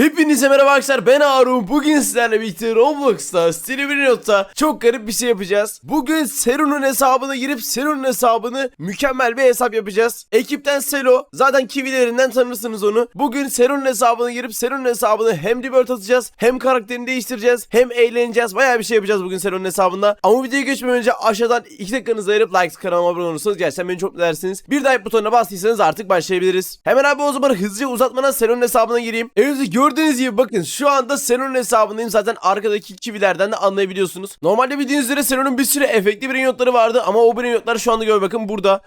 Hepinize merhaba arkadaşlar ben Harun. Bugün sizlerle birlikte Roblox'ta Silverinote'da çok garip bir şey yapacağız. Bugün Seru'nun hesabına girip Seru'nun hesabını mükemmel bir hesap yapacağız. Ekipten Selo zaten kivilerinden tanırsınız onu. Bugün Seru'nun hesabına girip Seru'nun hesabını hem rebirth atacağız hem karakterini değiştireceğiz hem eğleneceğiz. Baya bir şey yapacağız bugün Seru'nun hesabında. Ama videoya geçmeden önce aşağıdan 2 dakikanızı ayırıp like kanalıma abone olursanız gerçekten beni çok mutlu edersiniz. Bir like butonuna bastıysanız artık başlayabiliriz. Hemen abi o zaman hızlıca uzatmadan Seru'nun hesabına gireyim. Evet gördüğünüz gibi bakın şu anda Seru'nun hesabındayım. Zaten arkadaki kivilerden de anlayabiliyorsunuz. Normalde bildiğiniz üzere Seru'nun bir sürü efekti brain vardı ama o brain şu anda gör bakın burada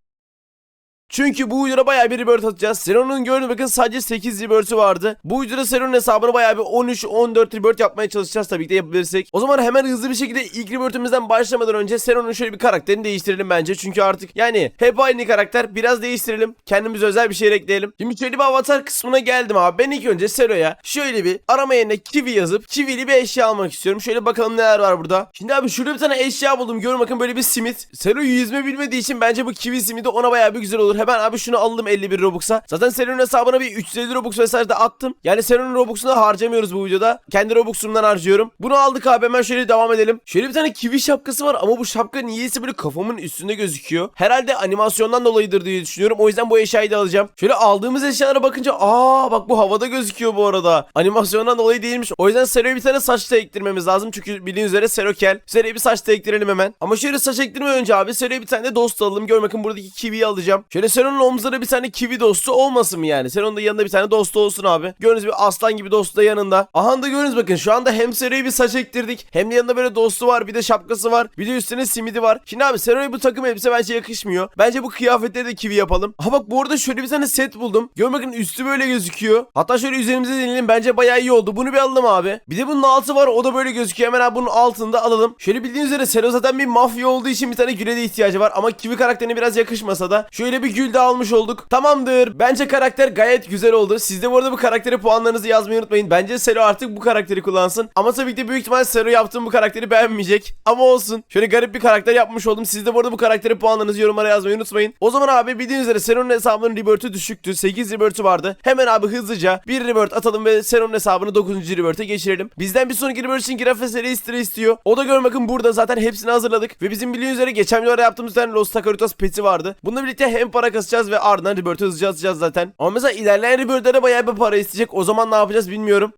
çünkü bu videoda bayağı bir rebirth atacağız. Seron'un gördüğünüz bakın sadece 8 rebirth'ü vardı. Bu videoda Seron'un hesabını bayağı bir 13-14 rebirth yapmaya çalışacağız tabii ki de yapabilirsek. O zaman hemen hızlı bir şekilde ilk rebirth'ümüzden başlamadan önce Seron'un şöyle bir karakterini değiştirelim bence. Çünkü artık yani hep aynı karakter biraz değiştirelim. Kendimize özel bir şey ekleyelim. Şimdi şöyle bir avatar kısmına geldim abi. Ben ilk önce Sero'ya şöyle bir arama yerine kiwi yazıp kiwili bir eşya almak istiyorum. Şöyle bakalım neler var burada. Şimdi abi şurada bir tane eşya buldum. Görün bakın böyle bir simit. Sero yüzme bilmediği için bence bu kiwi simidi ona bayağı bir güzel olur. Hemen abi şunu aldım 51 Robux'a. Zaten Seron'un hesabına bir 350 Robux vesaire de attım. Yani Seron'un Robux'unu harcamıyoruz bu videoda. Kendi Robux'umdan harcıyorum. Bunu aldık abi hemen şöyle devam edelim. Şöyle bir tane kiwi şapkası var ama bu şapka niyeyse böyle kafamın üstünde gözüküyor. Herhalde animasyondan dolayıdır diye düşünüyorum. O yüzden bu eşyayı da alacağım. Şöyle aldığımız eşyalara bakınca aa bak bu havada gözüküyor bu arada. Animasyondan dolayı değilmiş. O yüzden Sero'ya bir tane saç da ektirmemiz lazım. Çünkü bildiğiniz üzere Sero kel. Sero'ya bir saç da ektirelim hemen. Ama şöyle saç ektirme önce abi Sero'ya bir tane de dost alalım. Gör bakın buradaki kiwiyi alacağım. Şöyle Sero'nun omzuna bir tane kiwi dostu olmasın mı yani? Sero'nun da yanında bir tane dostu olsun abi. Gördüğünüz gibi aslan gibi dostu da yanında. Aha da gördünüz bakın şu anda hem Sero'ya bir saç ektirdik. Hem de yanında böyle dostu var. Bir de şapkası var. Bir de üstüne simidi var. Şimdi abi Sero'ya bu takım elbise bence yakışmıyor. Bence bu kıyafetleri de kiwi yapalım. Aha bak bu arada şöyle bir tane set buldum. Gör bakın üstü böyle gözüküyor. Hatta şöyle üzerimize deneyelim. Bence bayağı iyi oldu. Bunu bir alalım abi. Bir de bunun altı var. O da böyle gözüküyor. Hemen abi bunun altını da alalım. Şöyle bildiğiniz üzere Sero zaten bir mafya olduğu için bir tane güle de ihtiyacı var. Ama kiwi karakterine biraz yakışmasa da şöyle bir gül de almış olduk. Tamamdır. Bence karakter gayet güzel oldu. Siz de bu arada bu karaktere puanlarınızı yazmayı unutmayın. Bence Sero artık bu karakteri kullansın. Ama tabii ki de büyük ihtimal Sero yaptığım bu karakteri beğenmeyecek. Ama olsun. Şöyle garip bir karakter yapmış oldum. Siz de bu arada bu karaktere puanlarınızı yorumlara yazmayı unutmayın. O zaman abi bildiğiniz üzere Sero'nun hesabının rebirth'ü düşüktü. 8 rebirth'ü vardı. Hemen abi hızlıca bir rebirth atalım ve Sero'nun hesabını 9. rebirth'e geçirelim. Bizden bir sonraki rebirth için grafes eleştiri istiyor. O da gör bakın burada zaten hepsini hazırladık. Ve bizim bildiğiniz üzere geçen videoda yaptığımız tane Los Takaritos peti vardı. Bununla birlikte hem para kasacağız ve ardından rebirth'ü hızlıca atacağız zaten. Ama mesela ilerleyen rebirth'lere bayağı bir para isteyecek. O zaman ne yapacağız bilmiyorum.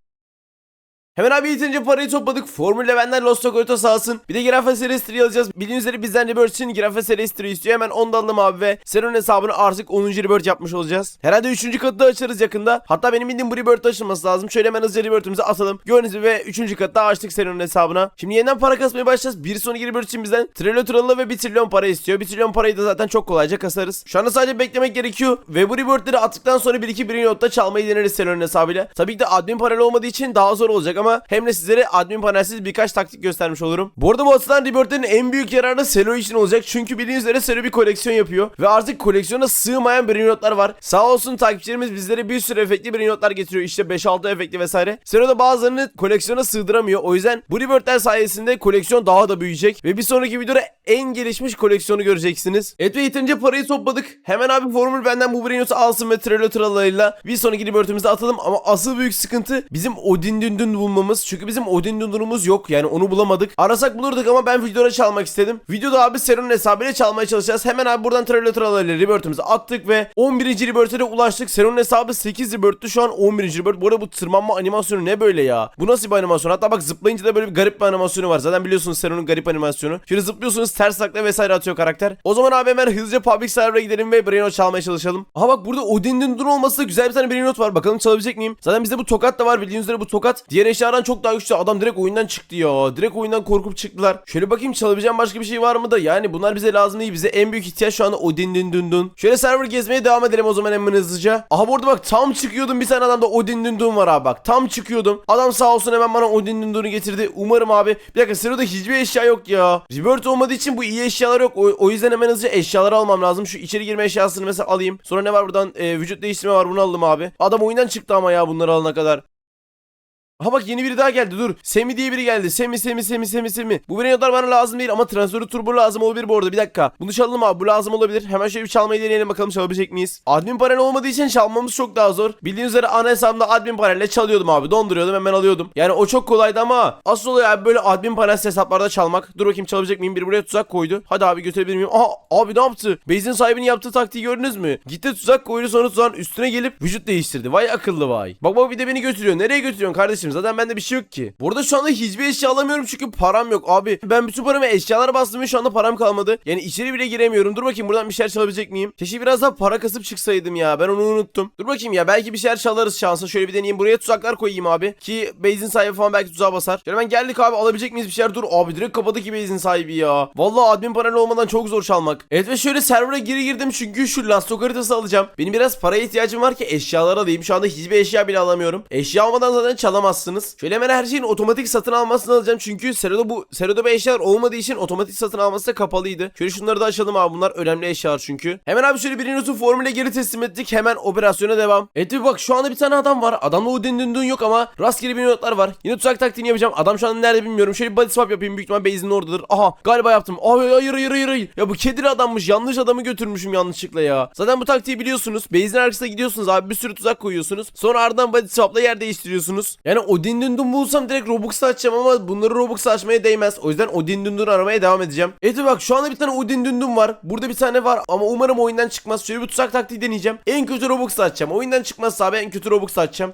Hemen abi yeterince parayı topladık. Formülle benden Los Socrates alsın. Bir de Girafe Celestia'yı alacağız. Bildiğiniz üzere bizden Rebirth için Girafe Celestia'yı istiyor. Hemen onu da alalım abi ve Seron hesabını artık 10. Rebirth yapmış olacağız. Herhalde 3. katı da açarız yakında. Hatta benim bildiğim bu Rebirth açılması lazım. Şöyle hemen hızlıca Rebirth'ümüzü atalım. Gördüğünüz gibi ve 3. katı da açtık Seron'un hesabına. Şimdi yeniden para kasmaya başlayacağız. Bir sonraki Rebirth için bizden Trillo Tralala ve 1 trilyon para istiyor. 1 trilyon parayı da zaten çok kolayca kasarız. Şu anda sadece beklemek gerekiyor. Ve bu Rebirth'leri attıktan sonra 1-2 bir notta çalmayı deneriz Seron'un hesabıyla. Tabii ki de admin paralı olmadığı için daha zor olacak ama hem de sizlere admin panelsiz birkaç taktik göstermiş olurum. Bu arada bu açıdan Rebirth'lerin en büyük yararı Selo için olacak. Çünkü bildiğiniz üzere Selo bir koleksiyon yapıyor. Ve artık koleksiyona sığmayan brain notlar var. Sağ olsun takipçilerimiz bizlere bir sürü efektli brain notlar getiriyor. İşte 5-6 efekti vesaire. Selo da bazılarını koleksiyona sığdıramıyor. O yüzden bu Rebirth'ler sayesinde koleksiyon daha da büyüyecek. Ve bir sonraki videoda en gelişmiş koleksiyonu göreceksiniz. Evet ve yeterince parayı topladık. Hemen abi formül benden bu brain notu alsın ve Trello bir sonraki Rebirth'ümüzde atalım. Ama asıl büyük sıkıntı bizim Odin Dündün bulmamız. Çünkü bizim Odin Dündün'ümüz yok. Yani onu bulamadık. Arasak bulurduk ama ben videoda çalmak istedim. Videoda abi Seron'un hesabıyla çalmaya çalışacağız. Hemen abi buradan Trello Tralla'yla Rebirth'ümüzü attık ve 11. Rebirth'e de ulaştık. Seron'un hesabı 8 Rebirth'tü. Şu an 11. Rebirth. Bu arada bu tırmanma animasyonu ne böyle ya? Bu nasıl bir animasyon? Hatta bak zıplayınca da böyle bir garip bir animasyonu var. Zaten biliyorsunuz Seron'un garip animasyonu. Şöyle zıplıyorsunuz ters takla vesaire atıyor karakter. O zaman abi hemen hızlıca public server'a gidelim ve Brainot çalmaya çalışalım. Aha bak burada Odin Dundun olması da güzel bir tane Brainot var. Bakalım çalabilecek miyim? Zaten bizde bu tokat da var. Bildiğiniz üzere bu tokat diğer eşyadan çok daha güçlü. Adam direkt oyundan çıktı ya. Direkt oyundan korkup çıktılar. Şöyle bakayım çalabileceğim başka bir şey var mı da. Yani bunlar bize lazım değil. Bize en büyük ihtiyaç şu anda Odin Dundun. Şöyle server gezmeye devam edelim o zaman hemen hızlıca. Aha bu arada bak tam çıkıyordum bir tane adamda Odin Dundun var abi bak. Tam çıkıyordum. Adam sağ olsun hemen bana Odin Dundun'u getirdi. Umarım abi. Bir dakika Sero'da hiçbir eşya yok ya. Rebirth olmadığı için bu iyi eşyalar yok. O, o yüzden hemen hızlıca eşyaları almam lazım. Şu içeri girme eşyasını mesela alayım. Sonra ne var buradan? Ee, vücut değiştirme var bunu aldım abi. Adam oyundan çıktı ama ya bunları alana kadar. Aha bak yeni biri daha geldi dur. Semi diye biri geldi. Semi Semi Semi Semi Semi. Bu Brainotlar bana lazım değil ama transferı turbo lazım olabilir bu arada. Bir dakika. Bunu çalalım abi. Bu lazım olabilir. Hemen şöyle bir çalmayı deneyelim bakalım çalabilecek miyiz? Admin panel olmadığı için çalmamız çok daha zor. Bildiğiniz üzere ana hesabımda admin panelle çalıyordum abi. Donduruyordum hemen alıyordum. Yani o çok kolaydı ama asıl olay abi böyle admin panel hesaplarda çalmak. Dur bakayım çalabilecek miyim? Biri buraya tuzak koydu. Hadi abi götürebilir miyim? Aha abi ne yaptı? Base'in sahibinin yaptığı taktiği gördünüz mü? Gitti tuzak koydu sonra tuzağın üstüne gelip vücut değiştirdi. Vay akıllı vay. Bak bak bir de beni götürüyor. Nereye götürüyorsun kardeşim? Zaten bende bir şey yok ki. Burada şu anda hiçbir eşya alamıyorum çünkü param yok abi. Ben bütün paramı eşyalara bastım ve şu anda param kalmadı. Yani içeri bile giremiyorum. Dur bakayım buradan bir şeyler çalabilecek miyim? Keşke biraz daha para kasıp çıksaydım ya. Ben onu unuttum. Dur bakayım ya belki bir şeyler çalarız şansa. Şöyle bir deneyeyim. Buraya tuzaklar koyayım abi. Ki base'in sahibi falan belki tuzağa basar. Şöyle hemen geldik abi alabilecek miyiz bir şeyler? Dur abi direkt kapadı ki base'in sahibi ya. Vallahi admin paneli olmadan çok zor çalmak. Evet ve şöyle server'a geri girdim çünkü şu lastok haritası alacağım. Benim biraz paraya ihtiyacım var ki eşyalara alayım. Şu anda hiçbir eşya bile alamıyorum. Eşya almadan zaten çalamazsınız. Şöyle hemen her şeyin otomatik satın almasını alacağım çünkü Sero'da bu Sero'da bu eşyalar olmadığı için otomatik satın alması da kapalıydı. Şöyle şunları da açalım abi bunlar önemli eşyalar çünkü. Hemen abi şöyle bir notu formüle geri teslim ettik. Hemen operasyona devam. Evet bir bak şu anda bir tane adam var. Adamda o dindindin yok ama rastgele bir notlar var. Yine tuzak taktiğini yapacağım. Adam şu anda nerede bilmiyorum. Şöyle bir body swap yapayım. Büyük ihtimal base'in oradadır. Aha galiba yaptım. Hayır hayır hayır hayır. Ya bu kedili adammış. Yanlış adamı götürmüşüm yanlışlıkla ya. Zaten bu taktiği biliyorsunuz. Base'in arkasına gidiyorsunuz abi. Bir sürü tuzak koyuyorsunuz. Sonra ardından body swap'la yer değiştiriyorsunuz. Yani o dindindin bulsam direkt Robux'ta açacağım ama bunları Robux'ta açmaya değmez. O yüzden Odin Dundun aramaya devam edeceğim. Evet bak şu anda bir tane Odin Dundun var. Burada bir tane var ama umarım oyundan çıkmaz. Şöyle bir tuzak taktiği deneyeceğim. En kötü Robux'ta açacağım. Oyundan çıkmazsa abi en kötü Robux'ta açacağım.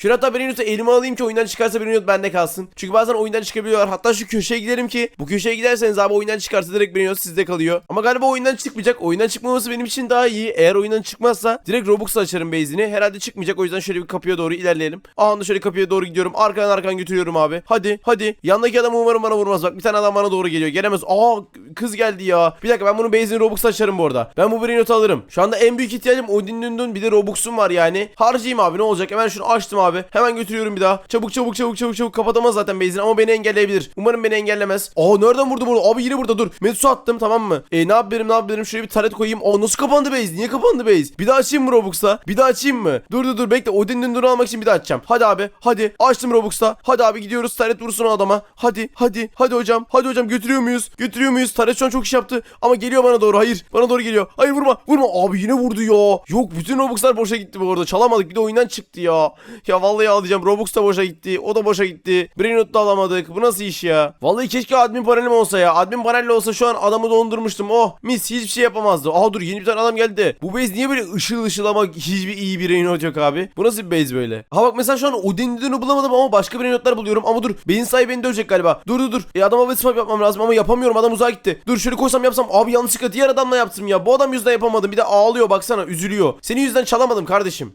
Şöyle hatta Brainrot'u elime alayım ki oyundan çıkarsa Brainrot bende kalsın. Çünkü bazen oyundan çıkabiliyorlar. Hatta şu köşeye giderim ki bu köşeye giderseniz abi oyundan çıkarsa direkt Brainrot sizde kalıyor. Ama galiba oyundan çıkmayacak. Oyundan çıkmaması benim için daha iyi. Eğer oyundan çıkmazsa direkt Robux'la açarım base'ini. Herhalde çıkmayacak. O yüzden şöyle bir kapıya doğru ilerleyelim. Aa da şöyle kapıya doğru gidiyorum. Arkadan arkadan götürüyorum abi. Hadi hadi. Yandaki adam umarım bana vurmaz. Bak bir tane adam bana doğru geliyor. Gelemez. Aa kız geldi ya. Bir dakika ben bunun base'ini Robux'la açarım bu arada. Ben bu Brainrot'u alırım. Şu anda en büyük ihtiyacım Odin Dundun bir de Robux'um var yani. Harcayayım abi ne olacak. Hemen şunu açtım abi. Hemen götürüyorum bir daha. Çabuk çabuk çabuk çabuk çabuk kapatamaz zaten base'ini ama beni engelleyebilir. Umarım beni engellemez. Aa nereden vurdu burada? Abi yine burada dur. Medusa attım tamam mı? E ne yapayım ne yapayım şuraya bir taret koyayım. Aa nasıl kapandı base? Niye kapandı base? Bir daha açayım mı Robux'ta? Bir daha açayım mı? Dur dur dur bekle. Odin Dundun'u almak için bir daha açacağım. Hadi abi hadi. Açtım Robux'ta. Hadi abi gidiyoruz. Taret vursun adama. Hadi hadi hadi hocam. Hadi hocam götürüyor muyuz? Götürüyor muyuz? Taret şu an çok iş yaptı. Ama geliyor bana doğru. Hayır. Bana doğru geliyor. Hayır vurma. Vurma. Abi yine vurdu ya. Yok bütün Robux'lar boşa gitti bu arada. Çalamadık. Bir de oyundan çıktı ya. Ya vallahi ağlayacağım. Robux da boşa gitti. O da boşa gitti. Brainrot da alamadık. Bu nasıl iş ya? Vallahi keşke admin panelim olsa ya. Admin panelle olsa şu an adamı dondurmuştum. Oh mis hiçbir şey yapamazdı. Aha dur yeni bir tane adam geldi. Bu base niye böyle ışıl ışıl ama hiçbir iyi bir Brainrot yok abi? Bu nasıl bir base böyle? Ha bak mesela şu an Odin Dün'ü bulamadım ama başka Brainrot'lar buluyorum. Ama dur beyin sahibi beni dövecek galiba. Dur dur dur. E adama swap yapmam lazım ama yapamıyorum. Adam uzağa gitti. Dur şöyle koysam yapsam. Abi yanlışlıkla diğer adamla yaptım ya. Bu adam yüzünden yapamadım. Bir de ağlıyor baksana üzülüyor. Senin yüzünden çalamadım kardeşim.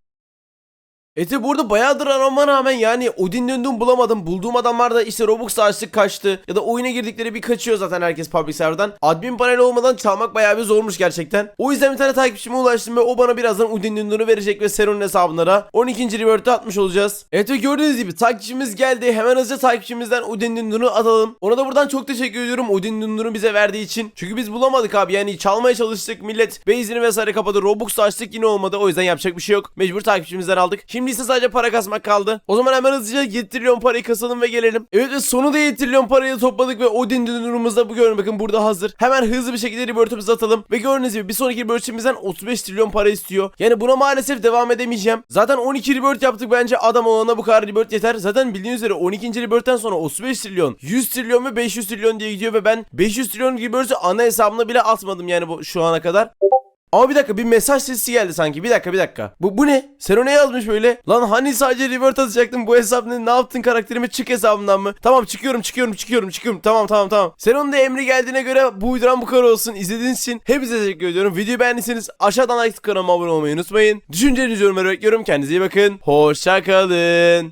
Ete burada bayağıdır aramama rağmen yani Odin döndüm bulamadım. Bulduğum adamlar da işte Robux açtık kaçtı. Ya da oyuna girdikleri bir kaçıyor zaten herkes public server'dan. Admin paneli olmadan çalmak bayağı bir zormuş gerçekten. O yüzden bir tane takipçime ulaştım ve o bana birazdan Odin döndüğünü verecek ve Seron'un hesabına 12. reward'ı atmış olacağız. Evet ve gördüğünüz gibi takipçimiz geldi. Hemen hızlıca takipçimizden Odin döndüğünü atalım. Ona da buradan çok teşekkür ediyorum Odin döndüğünü bize verdiği için. Çünkü biz bulamadık abi yani çalmaya çalıştık. Millet base'ini vesaire kapadı. Robux açtık yine olmadı. O yüzden yapacak bir şey yok. Mecbur takipçimizden aldık. Şimdi ise sadece para kasmak kaldı. O zaman hemen hızlıca 7 trilyon parayı kasalım ve gelelim. Evet ve sonunda 7 trilyon parayı topladık ve Odin dönürümüzde bu görün bakın burada hazır. Hemen hızlı bir şekilde revert'ımızı atalım. Ve gördüğünüz gibi bir sonraki revert'imizden 35 trilyon para istiyor. Yani buna maalesef devam edemeyeceğim. Zaten 12 revert yaptık bence adam olana bu kadar revert yeter. Zaten bildiğiniz üzere 12. revert'ten sonra 35 trilyon, 100 trilyon ve 500 trilyon diye gidiyor ve ben 500 trilyon revert'ü ana hesabına bile atmadım yani bu şu ana kadar. Ama bir dakika bir mesaj sesi geldi sanki. Bir dakika bir dakika. Bu, bu ne? Sen o ne yazmış böyle? Lan hani sadece revert atacaktın bu hesap ne? Ne yaptın karakterime çık hesabımdan mı? Tamam çıkıyorum çıkıyorum çıkıyorum çıkıyorum. Tamam tamam tamam. Sen onun da emri geldiğine göre bu videodan bu kadar olsun. İzlediğiniz için hepinize teşekkür ediyorum. Videoyu beğendiyseniz aşağıdan like kanalıma abone olmayı unutmayın. Düşüncelerinizi yorumlara bekliyorum. Kendinize iyi bakın. Hoşçakalın.